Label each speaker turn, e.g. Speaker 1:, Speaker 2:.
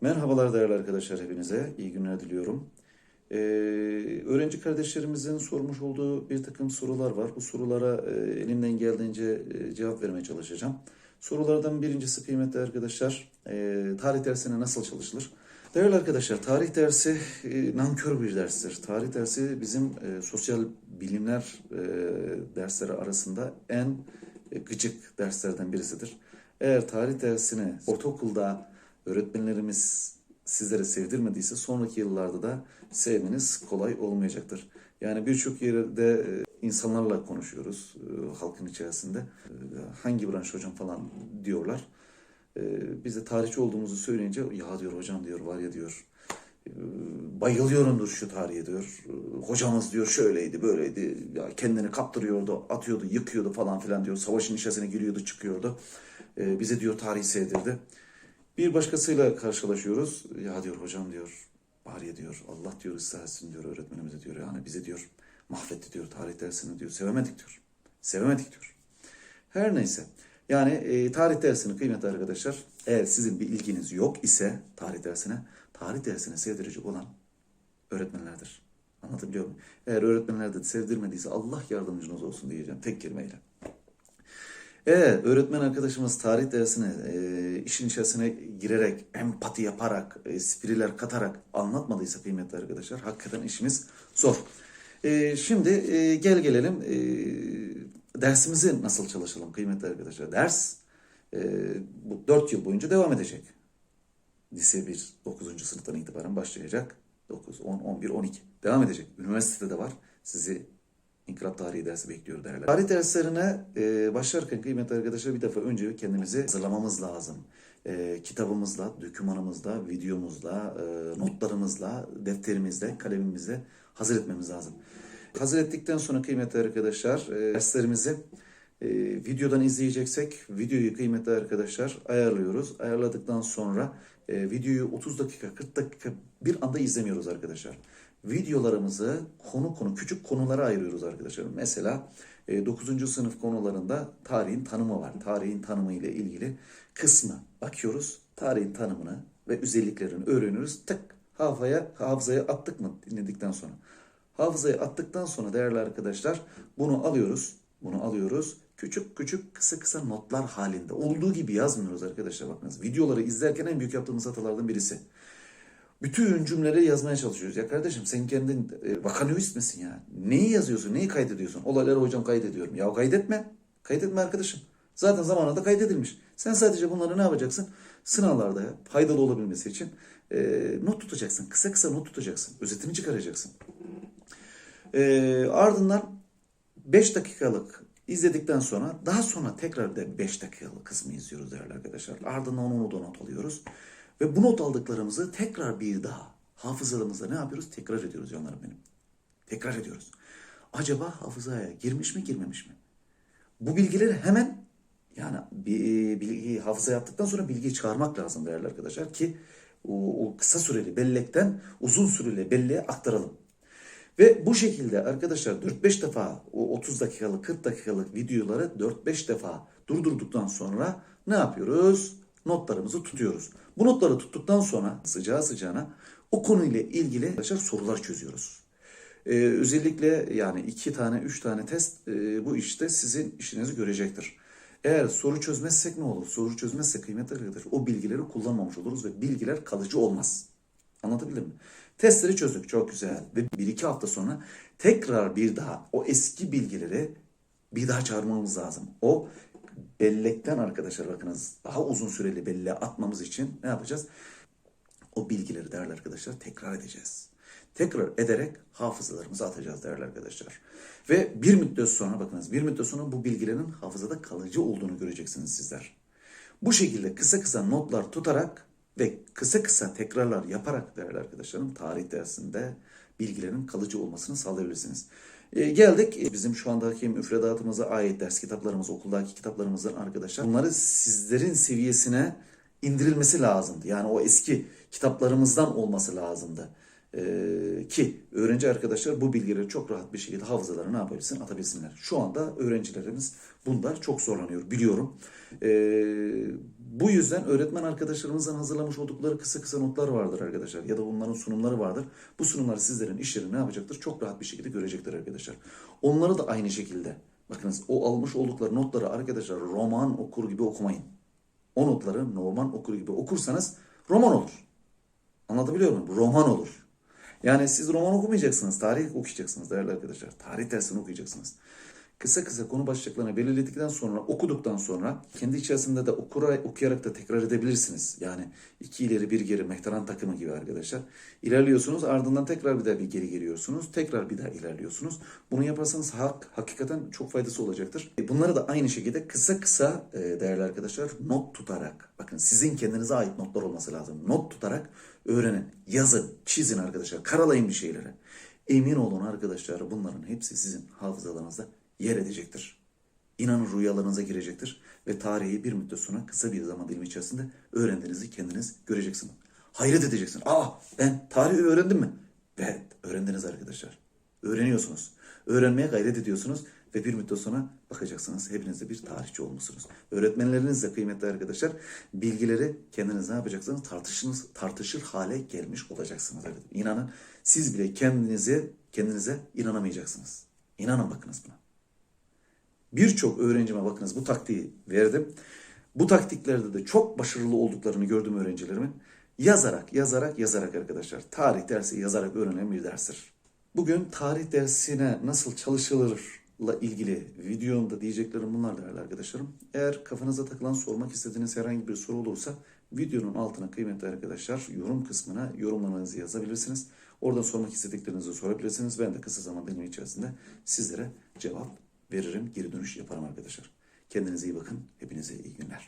Speaker 1: Merhabalar değerli arkadaşlar hepinize. iyi günler diliyorum. Ee, öğrenci kardeşlerimizin sormuş olduğu bir takım sorular var. Bu sorulara e, elimden geldiğince e, cevap vermeye çalışacağım. Sorulardan birincisi kıymetli arkadaşlar, e, tarih dersine nasıl çalışılır? Değerli arkadaşlar, tarih dersi e, nankör bir derstir. Tarih dersi bizim e, sosyal bilimler e, dersleri arasında en e, gıcık derslerden birisidir. Eğer tarih dersini ortaokulda öğretmenlerimiz sizlere sevdirmediyse sonraki yıllarda da sevmeniz kolay olmayacaktır. Yani birçok yerde e, insanlarla konuşuyoruz e, halkın içerisinde. E, Hangi branş hocam falan diyorlar. Biz de tarihçi olduğumuzu söyleyince ya diyor hocam diyor var ya diyor bayılıyorumdur şu tarihe diyor. Hocamız diyor şöyleydi böyleydi ya kendini kaptırıyordu atıyordu yıkıyordu falan filan diyor. Savaşın içerisine giriyordu çıkıyordu. E, Bize diyor tarihi sevdirdi. Bir başkasıyla karşılaşıyoruz. Ya diyor hocam diyor bari diyor Allah diyor ıslah etsin diyor öğretmenimize diyor. Yani bize diyor mahvetti diyor tarih dersini diyor. Sevemedik diyor. Sevemedik diyor. Her neyse. Yani e, tarih dersini kıymetli arkadaşlar eğer sizin bir ilginiz yok ise tarih dersine tarih dersine sevdirecek olan öğretmenlerdir. Anlatabiliyor muyum? Eğer öğretmenler de sevdirmediyse Allah yardımcınız olsun diyeceğim tek kelimeyle. Eğer öğretmen arkadaşımız tarih dersine e, işin içerisine girerek, empati yaparak, espriler katarak anlatmadıysa kıymetli arkadaşlar hakikaten işimiz zor. E, şimdi e, gel gelelim e, dersimizi nasıl çalışalım kıymetli arkadaşlar. Ders e, bu 4 yıl boyunca devam edecek. Lise 1, 9. sınıftan itibaren başlayacak. 9, 10, 11, 12 devam edecek. Üniversitede de var. Sizi İnkılap tarihi dersi bekliyor derler. Tarih derslerine e, başlarken kıymetli arkadaşlar bir defa önce kendimizi hazırlamamız lazım. E, kitabımızla, dokümanımızla, videomuzla, e, notlarımızla, defterimizle, kalemimizle hazır etmemiz lazım. Hazır ettikten sonra kıymetli arkadaşlar e, derslerimizi e, videodan izleyeceksek videoyu kıymetli arkadaşlar ayarlıyoruz. Ayarladıktan sonra e, videoyu 30 dakika 40 dakika bir anda izlemiyoruz arkadaşlar. Videolarımızı konu konu küçük konulara ayırıyoruz arkadaşlar. Mesela e, 9. sınıf konularında tarihin tanımı var. Tarihin tanımı ile ilgili kısmı bakıyoruz. Tarihin tanımını ve özelliklerini öğreniyoruz. Tık hafızaya, hafızaya attık mı dinledikten sonra. Hafızaya attıktan sonra değerli arkadaşlar bunu alıyoruz. Bunu alıyoruz. Küçük küçük kısa kısa notlar halinde. Olduğu gibi yazmıyoruz arkadaşlar bakınız. Videoları izlerken en büyük yaptığımız hatalardan birisi. Bütün cümleleri yazmaya çalışıyoruz. Ya kardeşim sen kendin e, vakanüist misin ya? Neyi yazıyorsun? Neyi kaydediyorsun? Olayları hocam kaydediyorum. Ya kaydetme. Kaydetme arkadaşım. Zaten zamanında kaydedilmiş. Sen sadece bunları ne yapacaksın? Sınavlarda faydalı olabilmesi için e, not tutacaksın. Kısa kısa not tutacaksın. Özetini çıkaracaksın. E, ardından 5 dakikalık izledikten sonra daha sonra tekrar da 5 dakikalık kısmı izliyoruz değerli arkadaşlar. Ardından onu da not alıyoruz. Ve bu not aldıklarımızı tekrar bir daha hafızalarımızda ne yapıyoruz? Tekrar ediyoruz canlarım benim. Tekrar ediyoruz. Acaba hafızaya girmiş mi girmemiş mi? Bu bilgileri hemen yani bilgi hafızaya attıktan sonra bilgiyi çıkarmak lazım değerli arkadaşlar ki o, o kısa süreli bellekten uzun süreli belleğe aktaralım. Ve bu şekilde arkadaşlar 4-5 defa o 30 dakikalık 40 dakikalık videoları 4-5 defa durdurduktan sonra ne yapıyoruz? Notlarımızı tutuyoruz. Bu notları tuttuktan sonra sıcağı sıcağına o konuyla ilgili arkadaşlar sorular çözüyoruz. Ee, özellikle yani iki tane, üç tane test e, bu işte sizin işinizi görecektir. Eğer soru çözmezsek ne olur? Soru çözmezsek kıymetli arkadaşlar o bilgileri kullanmamış oluruz ve bilgiler kalıcı olmaz. Anlatabildim mi? Testleri çözdük çok güzel ve bir iki hafta sonra tekrar bir daha o eski bilgileri bir daha çağırmamız lazım. O bellekten arkadaşlar bakınız daha uzun süreli belleğe atmamız için ne yapacağız? O bilgileri değerli arkadaşlar tekrar edeceğiz. Tekrar ederek hafızalarımıza atacağız değerli arkadaşlar. Ve bir müddet sonra bakınız bir müddet sonra bu bilgilerin hafızada kalıcı olduğunu göreceksiniz sizler. Bu şekilde kısa kısa notlar tutarak ve kısa kısa tekrarlar yaparak değerli arkadaşlarım tarih dersinde bilgilerin kalıcı olmasını sağlayabilirsiniz. E, geldik e, bizim şu andaki müfredatımıza ait ders kitaplarımız, okuldaki kitaplarımızın arkadaşlar. Bunları sizlerin seviyesine indirilmesi lazımdı. Yani o eski kitaplarımızdan olması lazımdı. Ee, ki öğrenci arkadaşlar bu bilgileri çok rahat bir şekilde hafızalarına ne yapabilsin atabilsinler. Şu anda öğrencilerimiz bunda çok zorlanıyor biliyorum. Ee, bu yüzden öğretmen arkadaşlarımızın hazırlamış oldukları kısa kısa notlar vardır arkadaşlar ya da onların sunumları vardır. Bu sunumlar sizlerin işlerini ne yapacaktır? Çok rahat bir şekilde görecekler arkadaşlar. Onları da aynı şekilde bakınız o almış oldukları notları arkadaşlar roman okur gibi okumayın. O notları normal okur gibi okursanız roman olur. Anlatabiliyor muyum? Roman olur. Yani siz roman okumayacaksınız, tarih okuyacaksınız değerli arkadaşlar. Tarih dersini okuyacaksınız. Kısa kısa konu başlıklarını belirledikten sonra, okuduktan sonra kendi içerisinde de okuyarak, okuyarak da tekrar edebilirsiniz. Yani iki ileri bir geri mehtaran takımı gibi arkadaşlar. İlerliyorsunuz ardından tekrar bir daha bir geri geliyorsunuz. Tekrar bir daha ilerliyorsunuz. Bunu yaparsanız hak, hakikaten çok faydası olacaktır. E, Bunları da aynı şekilde kısa kısa e, değerli arkadaşlar not tutarak. Bakın sizin kendinize ait notlar olması lazım. Not tutarak öğrenin, yazın, çizin arkadaşlar. Karalayın bir şeyleri. Emin olun arkadaşlar bunların hepsi sizin hafızalarınızda yer edecektir. İnanın rüyalarınıza girecektir ve tarihi bir müddet sonra kısa bir zaman dilimi içerisinde öğrendiğinizi kendiniz göreceksiniz. Hayret edeceksin. Aa ben tarihi öğrendim mi? Evet öğrendiniz arkadaşlar. Öğreniyorsunuz. Öğrenmeye gayret ediyorsunuz ve bir müddet sonra bakacaksınız hepiniz de bir tarihçi olmuşsunuz. Öğretmenleriniz de kıymetli arkadaşlar bilgileri kendiniz ne yapacaksınız? Tartışınız, tartışır hale gelmiş olacaksınız. İnanın siz bile kendinize kendinize inanamayacaksınız. İnanın bakınız buna. Birçok öğrencime bakınız bu taktiği verdim. Bu taktiklerde de çok başarılı olduklarını gördüm öğrencilerimin. Yazarak, yazarak, yazarak arkadaşlar. Tarih dersi yazarak öğrenen bir derstir. Bugün tarih dersine nasıl çalışılırla ilgili videomda diyeceklerim bunlar değerli arkadaşlarım. Eğer kafanıza takılan sormak istediğiniz herhangi bir soru olursa videonun altına kıymetli arkadaşlar yorum kısmına yorumlarınızı yazabilirsiniz. Oradan sormak istediklerinizi sorabilirsiniz. Ben de kısa zaman dilimi içerisinde sizlere cevap veririm, geri dönüş yaparım arkadaşlar. Kendinize iyi bakın. Hepinize iyi günler.